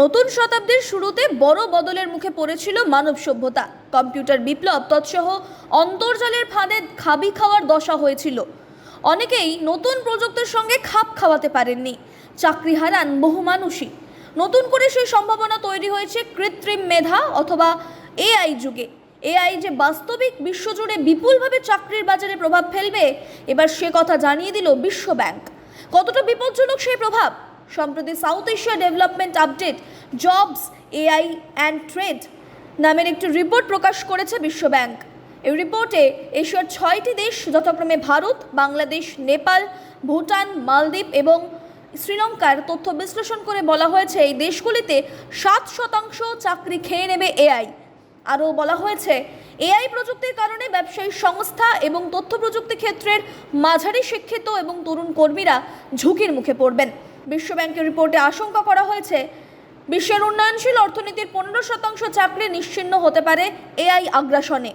নতুন শতাব্দীর শুরুতে বড় বদলের মুখে পড়েছিল মানব সভ্যতা। কম্পিউটার বিপ্লব তৎসহ অন্তর্জালের ফাঁদে খাবি খাওয়ার দশা হয়েছিল। অনেকেই নতুন প্রযুক্তির সঙ্গে খাপ খাওয়াতে পারেননি। চাকরি হারান বহু মানুষই। নতুন করে সেই সম্ভাবনা তৈরি হয়েছে কৃত্রিম মেধা অথবা এআই যুগে। এআই যে বাস্তবিক বিশ্বজুড়ে বিপুলভাবে চাকরির বাজারে প্রভাব ফেলবে, এবার সে কথা জানিয়ে দিল বিশ্বব্যাংক। কতটা বিপজ্জনক সেই প্রভাব? সম্প্রতি South Asia development update jobs AI and trade নামের একটি রিপোর্ট প্রকাশ করেছে বিশ্বব্যাংক। এই রিপোর্টে এশিয়ার ছয়টি দেশ, যথাক্রমে ভারত, বাংলাদেশ, নেপাল, ভুটান, মালদ্বীপ এবং শ্রীলঙ্কার তথ্য বিশ্লেষণ করে বলা হয়েছে, এই দেশগুলিতে সাত শতাংশ চাকরি খেয়ে নেবে এআই আরও বলা হয়েছে এআই প্রযুক্তির কারণে ব্যবসায়ী সংস্থা এবং তথ্য প্রযুক্তি ক্ষেত্রের মাঝারি শিক্ষিত এবং তরুণ কর্মীরা ঝুঁকির মুখে পড়বেন। বিশ্বব্যাংকের রিপোর্টে আশঙ্কা করা হয়েছে, বিশ্বের উন্নয়নশীল অর্থনীতির পনেরো শতাংশ চাকরি নিশ্চিন্ন হতে পারে এআই আগ্রাসনে।